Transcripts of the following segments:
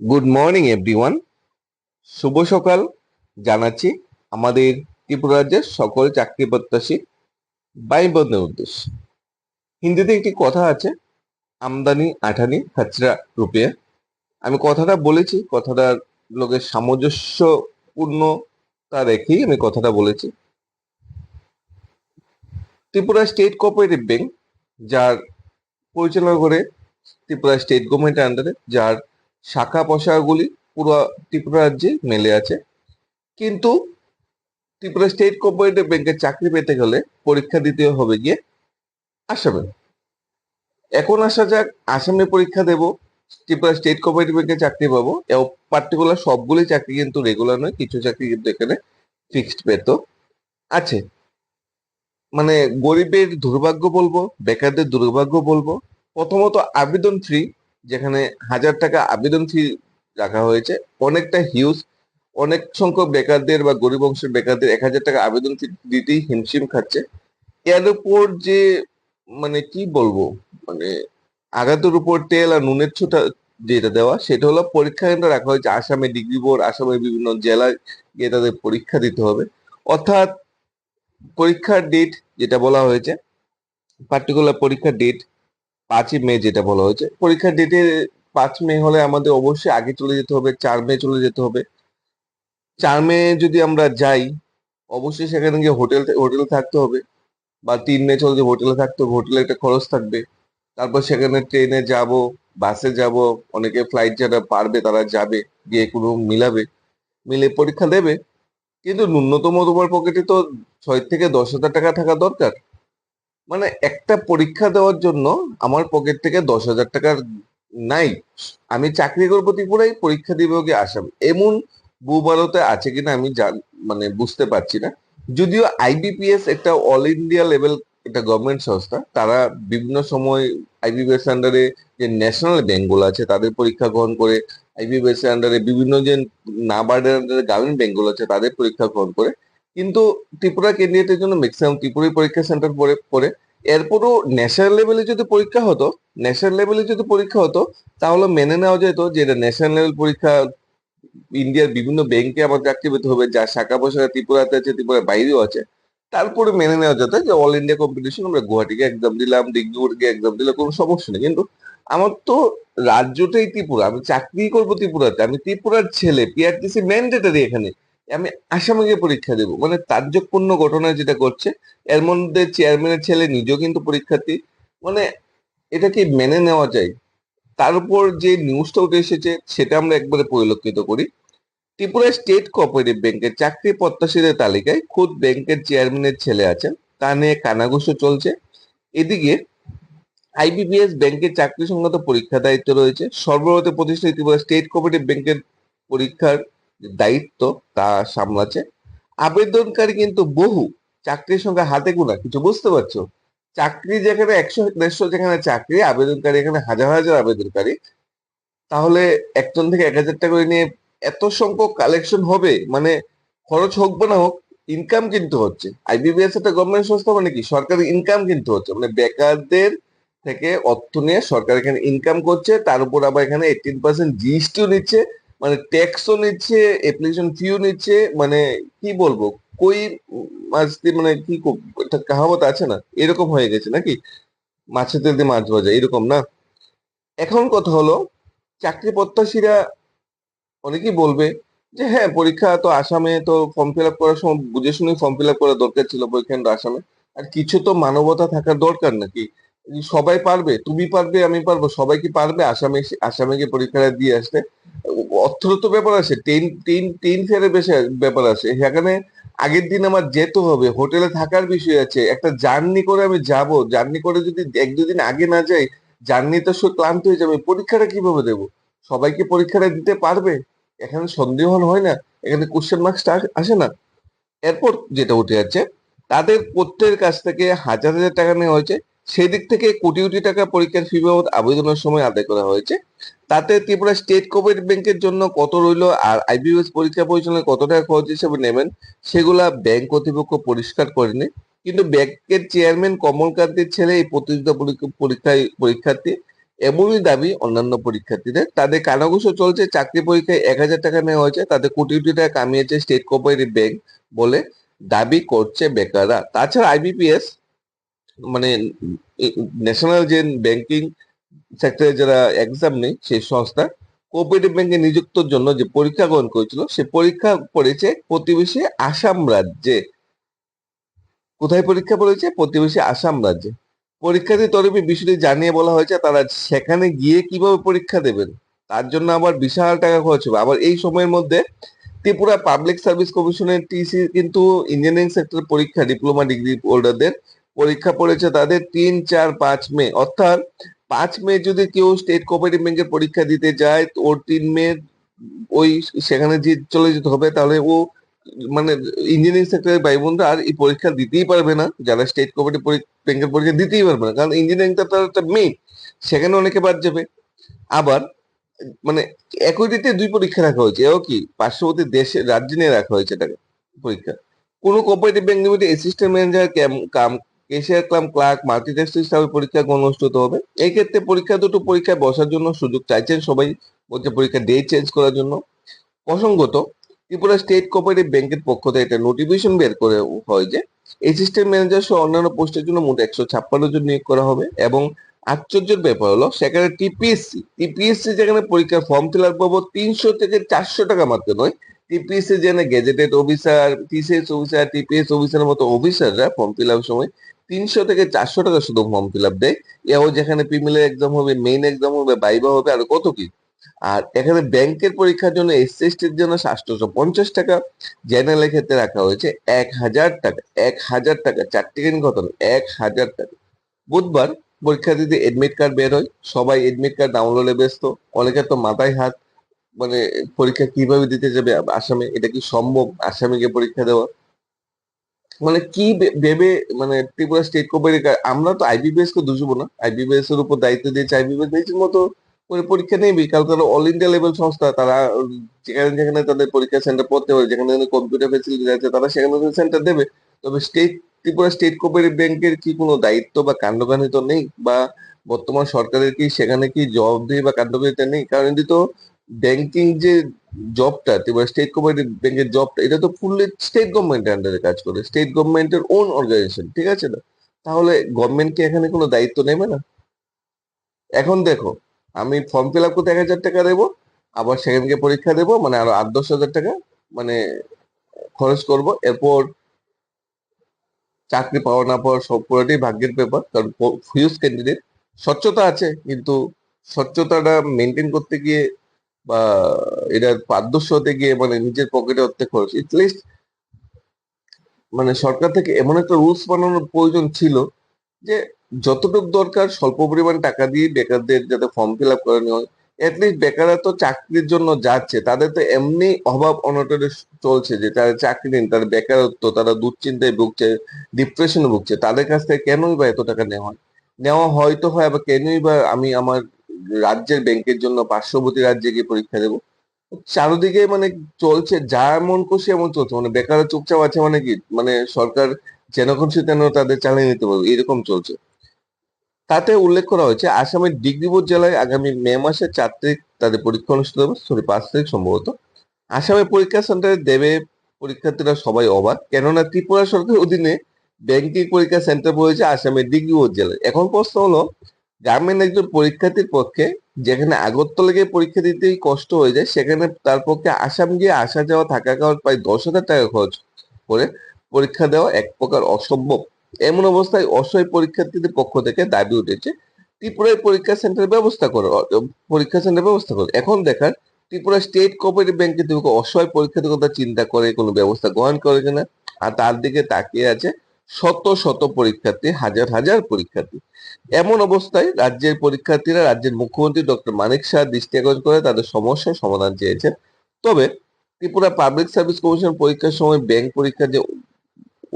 Good morning everyone শুভ সকাল জানাচ্ছি আমাদের ত্রিপুরা রাজ্যের সকল চাকরি প্রত্যাশী ভাই বোনদের উদ্দেশ্যে। হিন্দিতে একটি কথা আছে, আমদানি আঠানি খাচরা রুপিয়া। আমি কথাটা বলেছি কথাটার লোকের সামঞ্জস্যপূর্ণতা রেখেই আমি কথাটা বলেছি। ত্রিপুরা স্টেট কোঅপারেটিভ ব্যাংক যার পরিচালনা করে ত্রিপুরা স্টেট গভর্নমেন্টের আন্ডারে যার শাখা প্রশাখাগুলি পুরো ত্রিপুরা রাজ্যে মেলে আছে। কিন্তু ত্রিপুরা স্টেট কোঅপারেটিভ ব্যাংকের চাকরি পেতে গেলে পরীক্ষা দিতে হবে গিয়ে আসামে। এখন আসা যাক, আসামে পরীক্ষা দেব, ত্রিপুরা স্টেট কোঅপারেটিভ ব্যাংকে চাকরি পাবো। এবং পার্টিকুলার সবগুলি চাকরি কিন্তু রেগুলার নয়, কিছু চাকরি কিন্তু এখানে ফিক্সড পেত আছে। মানে গরিবের দুর্ভাগ্য বলব, বেকারদের দুর্ভাগ্য বলব। প্রথমত আবেদন ফ্রি যেখানে হাজার টাকা আবেদন ফি রাখা হয়েছে, অনেকটা হিউজ অনেক সংখ্যক বেকারদের বা গরিব অংশের বেকারদের এক হাজার টাকা আবেদন ফি দিতেই হিমশিম খাচ্ছে। এর উপর যে মানে কি বলব মানে আঘাতের উপর তেল আর নুনের ছোটা যেটা দেওয়া, সেটা হলো পরীক্ষা কেন্দ্র রাখা হয়েছে। আসামে ডিগ্রি বোর্ড, আসামের বিভিন্ন জেলায় গিয়ে তাদের পরীক্ষা দিতে হবে। অর্থাৎ পরীক্ষার ডেট যেটা বলা হয়েছে পার্টিকুলার পরীক্ষার ডেট পাঁচই মে যেটা বলা হয়েছে। পরীক্ষার ডেটে পাঁচ মে হলে আমাদের অবশ্যই আগে চলে যেতে হবে, চার মে চলে যেতে হবে। চার মে যদি আমরা যাই, অবশ্যই সেখানে গিয়ে হোটেল হোটেলে থাকতে হবে বা তিন মে চলে যে হোটেলে থাকতে হবে, হোটেলে একটা খরচ থাকবে। তারপর সেখানে ট্রেনে যাব, বাসে যাব, অনেকে ফ্লাইট যারা পারবে তারা যাবে, গিয়ে কোনো মিলাবে, মিলে পরীক্ষা দেবে। কিন্তু ন্যূনতম তোমার পকেটে তো ছয় থেকে দশ হাজার টাকা থাকা দরকার। মানে একটা পরীক্ষা দেওয়ার জন্য আমার পকেট থেকে দশ হাজার টাকার নাই। আমি চাকরি করব ত্রিপুরাই পরীক্ষা দিব গিয়ে আসাম। এমন ভূভারতে আছে কিনা আমি মানে বুঝতে পারছি না। যদিও আইবিপিএস একটা অল ইন্ডিয়া লেভেল একটা গভর্নমেন্ট সংস্থা, তারা বিভিন্ন সময় আইবিপিএস আন্ডারে যে ন্যাশনাল ব্যাংকগুলো আছে, তাদের পরীক্ষা গ্রহণ করে আইবিপিএস আন্ডারে বিভিন্ন যে নাবার্ডের আন্ডারে গ্রামীণ ব্যাংকগুলো আছে, তাদের পরীক্ষা গ্রহণ করে। কিন্তু ত্রিপুরা ক্যান্ডিডেটের জন্য ম্যাক্সিমাম ত্রিপুরাই পরীক্ষা সেন্টার পড়ে পড়ে এরপরও ন্যাশনাল লেভেলে যদি পরীক্ষা হতো ন্যাশনাল লেভেলে যদি পরীক্ষা হতো, তাহলে মেনে নেওয়া যেত যে এটা ন্যাশনাল লেভেল পরীক্ষা। ইন্ডিয়ার বিভিন্ন ব্যাংকে আমার চাকরি পেতে হবে, যা শাখা পোশাখা ত্রিপুরাতে আছে, ত্রিপুরার বাইরেও আছে। তারপরে মেনে নেওয়া যেত যে অল ইন্ডিয়া কম্পিটিশন আমরা গুয়াহাটিকে এক্সাম দিলাম ডিগ্রিকে এক্সাম দিলে কোনো সমস্যা নেই। কিন্তু আমার তো রাজ্যটাই ত্রিপুরা, আমি চাকরি করব ত্রিপুরাতে, আমি ত্রিপুরার ছেলে পিআরটিসি ম্যান্ডেটারি এখানে। আমি আসামে গিয়ে পরীক্ষা দেবো। মানে তার্যপূর্ণ ঘটনা যেটা করছে এর মধ্যে চেয়ারম্যানের ছেলে নিজেও কিন্তু পরীক্ষার্থী। মানে এটা কি মেনে নেওয়া যায়? তার উপর যে নিউজটা উঠে এসেছে, সেটা আমরা একবারে পরিলক্ষিত করি। ত্রিপুরা স্টেট কোঅপারেটিভ ব্যাংকের চাকরি প্রত্যাশীদের তালিকায় খুদ ব্যাংকের চেয়ারম্যানের ছেলে আছেন। তা নিয়ে কানাঘুষো চলছে। এদিকে আইবিপিএস ব্যাংকের চাকরি সংক্রান্ত পরীক্ষা দায়িত্ব রয়েছে। সর্বভারতীয় প্রতিষ্ঠান ত্রিপুরা স্টেট কোঅপারেটিভ ব্যাংকের পরীক্ষার দায়িত্ব তা সামলাচ্ছে। আবেদনকারী কিন্তু বহু, চাকরির সংখ্যা হাতে গোনা, কিছু বুঝতে পারছ? চাকরি যেখানে একশো, দেড়শো যেখানে চাকরি, আবেদনকারী এখানে হাজার হাজার আবেদনকারী। তাহলে একজন থেকে এক হাজার টাকা করে নিয়ে এত সংখ্যক কালেকশন হবে মানে খরচ হোক বা না হোক ইনকাম কিন্তু হচ্ছে। আইবিবিএস একটা গভর্নমেন্ট সংস্থা মানে কি? সরকারি ইনকাম কিন্তু হচ্ছে। মানে বেকারদের থেকে অর্থ নিয়ে সরকার এখানে ইনকাম করছে, তার উপর আবার এখানে এইটিন পার্সেন্ট জিএসটিও নিচ্ছে। মানে ট্যাক্সও নিচ্ছে অ্যাপ্লিকেশন ফিও নিচ্ছে মানে কি বলব? কই মাছতে মানে কি একটা কাহাবত আছে না? এরকম হয়ে গেছে নাকি? মাছের তেল দিয়ে মাছ ভাজা, এরকম না? এখন কথা হলো, চাকরি প্রত্যাশীরা অনেকেই বলবে যে হ্যাঁ পরীক্ষা তো আসামে, তো ফর্ম ফিল আপ করার সময় বুঝে শুনে ফর্ম ফিল আপ করা দরকার ছিল পরীক্ষা আসামে। আর কিছু তো মানবতা থাকার দরকার নাকি? সবাই পারবে, তুমি পারবে, আমি পারব, সবাই কি পারবে? আসামে আসামে গিয়ে পরীক্ষাটা দিয়ে আসতে। অর্থর তো ব্যাপার আছে ট্রেন ট্রেন ট্রেন ফেয়ারের বেশি ব্যাপার আছে। সেখানে আগের দিন আমার যেতে হবে, হোটেলে থাকার বিষয় আছে। একটা জার্নি করে আমি যাব, জার্নি করে যদি এক দুদিন আগে না যাই, জার্নি তো সব ক্লান্ত হয়ে যাবে, পরীক্ষাটা কীভাবে দেবো? সবাইকে পরীক্ষাটা দিতে পারবে? এখানে সন্দেহন হয় না, এখানে কোশ্চেন মার্কসটা আসে না। এরপর যেটা উঠে যাচ্ছে, তাদের প্রত্যেকের কাছ থেকে হাজার হাজার টাকা নেওয়া হয়েছে। সেই দিক থেকে কোটি কোটি টাকা পরীক্ষার ফি বাবদ আবেদনের সময় আদায় করা হয়েছে। তাতে ত্রিপুরা স্টেট কোঅপারেটিভ ব্যাংকের জন্য কত রইল আর আইবিএস পরীক্ষা পরিচালনায় কত টাকা খরচ হিসেবে নেবেন, সেগুলা ব্যাংক কর্তৃপক্ষ পরিষ্কার করেনি। কিন্তু ব্যাংকের চেয়ারম্যান কমলকান্তের ছেলে এই প্রতিযোগিতা পরীক্ষা- পরীক্ষায় পরীক্ষার্থী এমনই দাবি অন্যান্য পরীক্ষার্থীদের। তাদের কানাঘুষো চলছে, চাকরি পরীক্ষায় এক হাজার টাকা নেওয়া হয়েছে তাদের কোটি কোটি টাকা কামিয়েছে স্টেট কোঅপারেটিভ ব্যাংক বলে দাবি করছে বেকাররা। তাছাড়া আইবিপিএস মানে ন্যাশনাল যে ব্যাংকিং সেক্টরে যারা এক্সাম নেই সেই সংস্থা কোঅপারেটিভ ব্যাংকে নিযুক্তর জন্য যে পরীক্ষা গ্রহণ করেছিল, সে পরীক্ষা পড়েছে প্রতিবেশী আসাম রাজ্যে। কোথায় পরীক্ষা পড়েছে? প্রতিবেশী আসাম রাজ্যে। পরীক্ষার্থী তরফে বিষয়টি জানিয়ে বলা হয়েছে, তারা সেখানে গিয়ে কীভাবে পরীক্ষা দেবেন? তার জন্য আবার বিশাল টাকা খরচ হবে। আবার এই সময়ের মধ্যে ত্রিপুরা পাবলিক সার্ভিস কমিশনের টিসি কিন্তু ইঞ্জিনিয়ারিং সেক্টর পরীক্ষা ডিপ্লোমা ডিগ্রি হোল্ডারদের পরীক্ষা পড়েছে তাদের তিন, চার, পাঁচ মে। অর্থাৎ পাঁচ মে যদি কেউ স্টেট কোঅপারেটিভ ব্যাংকের পরীক্ষা দিতে যায়, তো ওর তিন মে ওই সেখানে যে চলে যেতে হবে, তাহলে ও মানে ইঞ্জিনিয়ারিং সেক্টরের ভাই বোনরা আর এই পরীক্ষা দিতেই পারবে না। যারা স্টেট কোঅপারেটিভ ব্যাংকের পরীক্ষা দিতেই পারবে না। কারণ ইঞ্জিনিয়ারিংটা তার একটা মেইন সেখানে অনেকে বাদ যাবে। আবার মানে একই দিতে দুই পরীক্ষা রাখা হয়েছে। এও কি? পার্শ্ববর্তী দেশে, রাজ্যে নিয়ে রাখা হয়েছে এটাকে পরীক্ষা। কোন cooperative bank limited assistant manager cum cashier cum clerk multitask হিসাবে পরীক্ষা অনুষ্ঠিত হবে। এই ক্ষেত্রে পরীক্ষা দুটো পরীক্ষায় বসার জন্য সুযোগ চাইছেন সবাই, বলছে পরীক্ষা ডেট চেঞ্জ করার জন্য। প্রসঙ্গত, ত্রিপুরা স্টেট কোঅপারেটিভ ব্যাংকের পক্ষ থেকে একটা নোটিফিকেশন বের করে হয় যে অ্যাসিস্ট্যান্ট ম্যানেজার সহ অন্যান্য পোস্টের জন্য মোট একশো ছাপ্পান্ন জন নিয়োগ করা হবে এবং আশ্চর্যের ব্যাপার হলো সেখানে টিপিএসসি টিপিএসসি যেখানে পরীক্ষার ফর্ম ফিল আপ পাবো তিনশো থেকে চারশো টাকা মাত্র নয়। টিপিএসসি যেখানে gazetted officer TCS officer TPS অফিসারের মতো অফিসাররা ফর্ম ফিল আপ সময় তিনশো থেকে চারশো টাকা শুধু ফর্ম ফিল আপ দেয়। এও যেখানে প্রিমিলার এক্সাম হবে মেইন এক্সাম হবে বাইবা হবে, আর কত কি। আর এখানে ব্যাংকের পরীক্ষার জন্য এসসি এসটির জন্য সাতশো পঞ্চাশ টাকা জেনারেলের ক্ষেত্রে রাখা হয়েছে এক হাজার টাকা। এক হাজার টাকা, চারটি কেন কত এক হাজার টাকা। বুধবার পরীক্ষার্থীদের এডমিট কার্ড বের হয়, সবাই এডমিট কার্ড ডাউনলোডে ব্যস্ত, অনেকের তো মাথায় হাত মানে পরীক্ষা কীভাবে দিতে যাবে আসামে, এটা কি সম্ভব আসামে গিয়ে পরীক্ষা দেওয়া? মানে কি ভেবে মানে ত্রিপুরা স্টেট কোপারেটিভ আমরা তো আইবিবিএস কে দুষবো না। আইবিবিএস এর উপর দায়িত্ব দিয়েছে আইবিবিএস নিজের মতো করে পরীক্ষা নেবে কারণ তারা অল ইন্ডিয়া লেভেল সংস্থা। তারা যেখানে যেখানে তাদের পরীক্ষা সেন্টার পড়তে পারে। যেখানে যেখানে কম্পিউটার ফেসিলিটি আছে, তারা সেখানে সেন্টার দেবে। তবে স্টেট ত্রিপুরা স্টেট কোপারেটিভ ব্যাংকের কি কোনো দায়িত্ব বা কাণ্ডকানি তো নেই? বা বর্তমান সরকারের কি সেখানে কি জবাবদিহি বা কাণ্ডকারিতা নেই? কারণ এটি তো ব্যাংকিং যে জবটা ত্রিপুরা স্টেট কোপারেটিভ ব্যাংকের জবটা এটা তো ফুললি স্টেট গভর্নমেন্টের আন্ডারে কাজ করে। স্টেট গভর্নমেন্টের ওন অর্গানাইজেশন ঠিক আছে না? তাহলে গভর্নমেন্ট কি এখানে কোনো দায়িত্ব নেবে না? এখন দেখো, আমি ফর্ম ফিল আপ করতে এক হাজার টাকা দেবো, আবার সেখানকে পরীক্ষা দেবো মানে আরও আট, দশ হাজার টাকা মানে খরচ করব, এরপর চাকরি পাওয়া না পাওয়া সব পুরোটাই ভাগ্যের ব্যাপার, কারণ ফিউজ ক্যান্ডিডেট স্বচ্ছতা আছে, কিন্তু স্বচ্ছতাটা মেনটেন করতে গিয়ে বা এটা পারদর্শ হতে গিয়ে মানে নিজের পকেটে অর্থে খরচ। লিস্ট মানে সরকার থেকে এমন একটা রুলস বানানোর প্রয়োজন ছিল যে যতটুকু দরকার স্বল্প পরিমাণ টাকা দিয়ে বেকারদের যাতে ফর্ম ফিল আপ করানো হয়। অ্যাটলিস্ট বেকাররা তো চাকরির জন্য যাচ্ছে, তাদের তো এমনি অভাব অনটনে চলছে যে তারা চাকরি নেই তারা বেকারত্ব, তারা দুশ্চিন্তায় ভুগছে ডিপ্রেশনে ভুগছে। তাদের কাছ থেকে কেনই বা এত টাকা নেওয়া হয়? নেওয়া হয়তো হয়, আবার কেনই বা আমি আমার রাজ্যের ব্যাংকের জন্য পার্শ্ববর্তী রাজ্যে গিয়ে পরীক্ষা দেবো। চারদিকে মানে চলছে যা এমন করছে এমন চলছে। মানে বেকার চুপচাপ আছে মানে কি? মানে সরকার যেন খুশি তেন তাদের চালিয়ে নিতে পারবে। এরকম চলছে। তাতে উল্লেখ করা হয়েছে, আসামের ডিগ্রিবোর্ড জেলায় আগামী মে মাসের চার তারিখ তাদের পরীক্ষা অনুষ্ঠিত হবে, সরি, পাঁচ তারিখ সম্ভবত। আসামের পরীক্ষা সেন্টারে দেবে পরীক্ষার্থীরা সবাই অবাক, কেননা ত্রিপুরা সরকারের অধীনে ব্যাংকিং পরীক্ষা সেন্টার পড়েছে আসামের ডিগ্রিবোর্ড জেলায়। এখন প্রশ্ন হলো গ্রামীণ একজন পরীক্ষার্থীর পক্ষে, যেখানে আগরতলা গিয়ে পরীক্ষা দিতেই কষ্ট হয়ে যায়, সেখানে তার পক্ষে আসাম গিয়ে আসা যাওয়া থাকা খাওয়ার প্রায় দশ হাজার টাকা খরচ করে পরীক্ষা দেওয়া এক প্রকার অসম্ভব। এমন অবস্থায় অসহায় পরীক্ষার্থীদের পক্ষ থেকে দাবি উঠেছে, ত্রিপুরায় পরীক্ষা সেন্টার ব্যবস্থা করো, পরীক্ষা সেন্টার ব্যবস্থা করো। এখন দেখার ত্রিপুরা স্টেট কোঅপারেটিভ ব্যাংকে তুমি অসহায় পরীক্ষার্থীর কথা চিন্তা করে, কোনো ব্যবস্থা গ্রহণ করে কিনা, আর তার দিকে তাকিয়ে আছে শত শত পরীক্ষার্থী, হাজার হাজার পরীক্ষার্থী। এমন অবস্থায় রাজ্যের পরীক্ষার্থীরা, রাজ্যের মুখ্যমন্ত্রী ডক্টর মানিক শাহ দৃষ্টি আকর্ষণ করে তাদের সমস্যার সমাধান চেয়েছেন। তবে ত্রিপুরা পাবলিক সার্ভিস কমিশন পরীক্ষার সময় ব্যাংক পরীক্ষা যে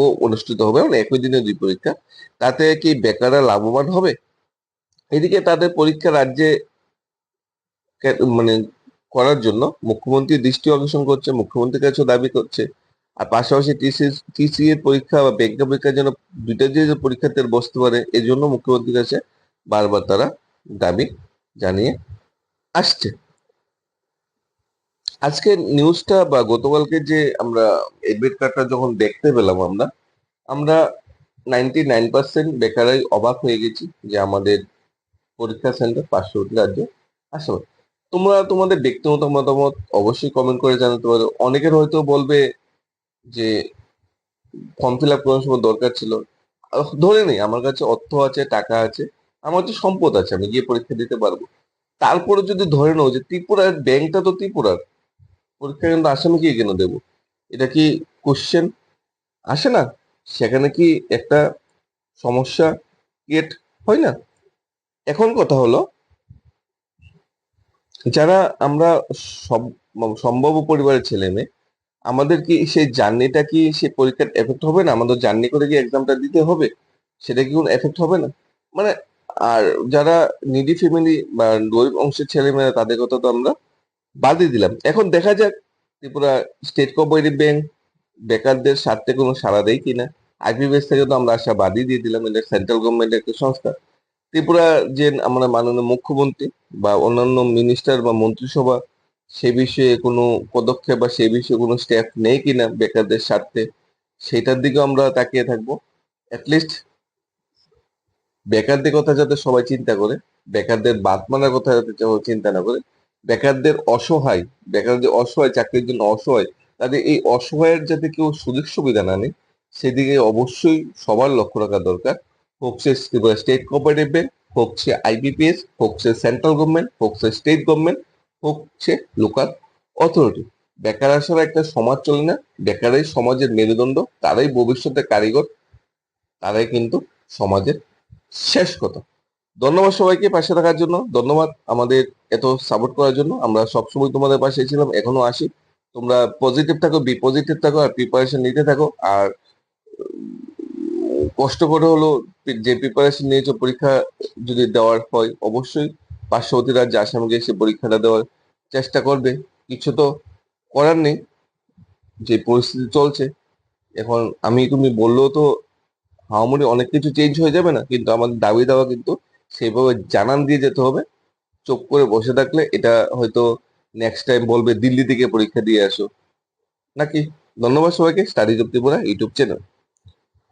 ও অনুষ্ঠিত হবে মানে একই দিনে দুই পরীক্ষা, তাতে কি বেকাররা লাভবান হবে? এদিকে তাদের পরীক্ষা রাজ্যে মানে করার জন্য মুখ্যমন্ত্রী দৃষ্টি আকর্ষণ করছে, মুখ্যমন্ত্রীর কাছেও দাবি করছে। আর পাশাপাশি টিসি এর পরীক্ষা বা ব্যাংকের পরীক্ষার জন্য দুইটা যে যে বসতে পারে এই জন্য মুখ্যমন্ত্রীর কাছে বারবার তারা দাবি জানিয়ে আসছে। আজকে নিউজটা বা গতকালকে যে আমরা এডমিট কার্ডটা যখন দেখতে পেলাম আমরা আমরা নাইনটি নাইন পার্সেন্ট বেকারাই অবাক হয়ে গেছি যে আমাদের পরীক্ষা সেন্টার পার্শ্ববর্তী রাজ্যে আসলে। তোমরা, তোমাদের ব্যক্তিগত মতামত অবশ্যই কমেন্ট করে জানাতে পারো। অনেকের হয়তো বলবে যে ফর্ম ফিল আপ করার সময় দরকার ছিল। ধরে নেই, আমার কাছে অর্থ আছে, টাকা আছে, আমার তো সম্পদ আছে, আমি গিয়ে পরীক্ষা দিতে পারব। তারপরে যদি ধরে নাও যে ত্রিপুরার ব্যাংকটা তো ত্রিপুরার, পরীক্ষা কিন্তু আসামি কি কেন দেবো? এটা কি কোশ্চেন আসে না? সেখানে কি একটা সমস্যা ক্রিয়েট হয় না? এখন কথা হলো, যারা আমরা সব সম্ভাব্য পরিবারের ছেলে মেয়ে আমাদের কি সেই জার্নিটা কি সেই পরীক্ষার এফেক্ট হবে না? আমাদের জার্নি করে কি এক্সামটা দিতে হবে? সেটা কি কোনো এফেক্ট হবে না? মানে আর যারা নিডি ফ্যামিলি বা গরিব অংশের ছেলে মেয়েরা তাদের কথা তো আমরা বাদই দিলাম। এখন দেখা যাক ত্রিপুরা স্টেট কোঅপারেটিভ ব্যাংক বেকারদের স্বার্থে কোনো সাড়া দেয় কিনা। আইপিবিএস থেকে তো আমরা আশা বাদই দিয়ে দিলাম, এটা সেন্ট্রাল গভর্নমেন্টের একটা সংস্থা। ত্রিপুরা যে আমরা মাননীয় মুখ্যমন্ত্রী বা অন্যান্য মিনিস্টার বা মন্ত্রিসভা সে বিষয়ে কোনো পদক্ষেপ বা সে বিষয়ে কোনো স্টেপ নেই কিনা বেকারদের স্বার্থে সেটার দিকে আমরা তাকিয়ে থাকব। অ্যাটলিস্ট বেকারদের কথা যাতে সবাই চিন্তা করে, বেকারদের বাদ মানার কথা যাতে চিন্তা না করে, বেকারদের অসহায় বেকারদের অসহায়, চাকরির জন্য অসহায়, তাদের এই অসহায়ের যাতে কেউ সুযোগ সুবিধা না নেই, সেদিকে অবশ্যই সবার লক্ষ্য রাখা দরকার। হোক সে স্টেট কোঅপারেটিভ ব্যাংক হোক সে আইবিপিএস হোক সে সেন্ট্রাল গভর্নমেন্ট হোক সে স্টেট গভর্নমেন্ট সে লোকাল অথরিটি বেকার আসার একটা সমাজ চলে না। বেকারাই সমাজের মেরুদণ্ড, তারাই ভবিষ্যতের কারিগর, তারাই কিন্তু সমাজের শেষ কথা। ধন্যবাদ সবাইকে পাশে থাকার জন্য। ধন্যবাদ আমাদের এত সাপোর্ট করার জন্য। আমরা সবসময় তোমাদের পাশে ছিলাম, এখনও আসি তোমরা পজিটিভ থাকো বি পজিটিভ থাকো, আর প্রিপারেশন নিতে থাকো। আর কষ্ট করে হলো যে প্রিপারেশন নিয়েছো, পরীক্ষা যদি দেওয়ার হয়, অবশ্যই পার্শ্ববর্তী রাজ্যে আসামকে এসে পরীক্ষাটা দেওয়ার চেষ্টা করবে। কিছু তো করার নেই। যে পরিস্থিতি চলছে, এখন আমি তুমি বললেও তো হাওয়ামুড়ি অনেক কিছু চেঞ্জ হয়ে যাবে না, কিন্তু আমাদের দাবি দাওয়া কিন্তু সেইভাবে জানান দিয়ে যেতে হবে। চোখ করে বসে থাকলে এটা হয়তো নেক্সট টাইম বলবে, দিল্লি থেকে পরীক্ষা দিয়ে আসো। নাকি? ধন্যবাদ সবাইকে। Study Tripura YouTube channel.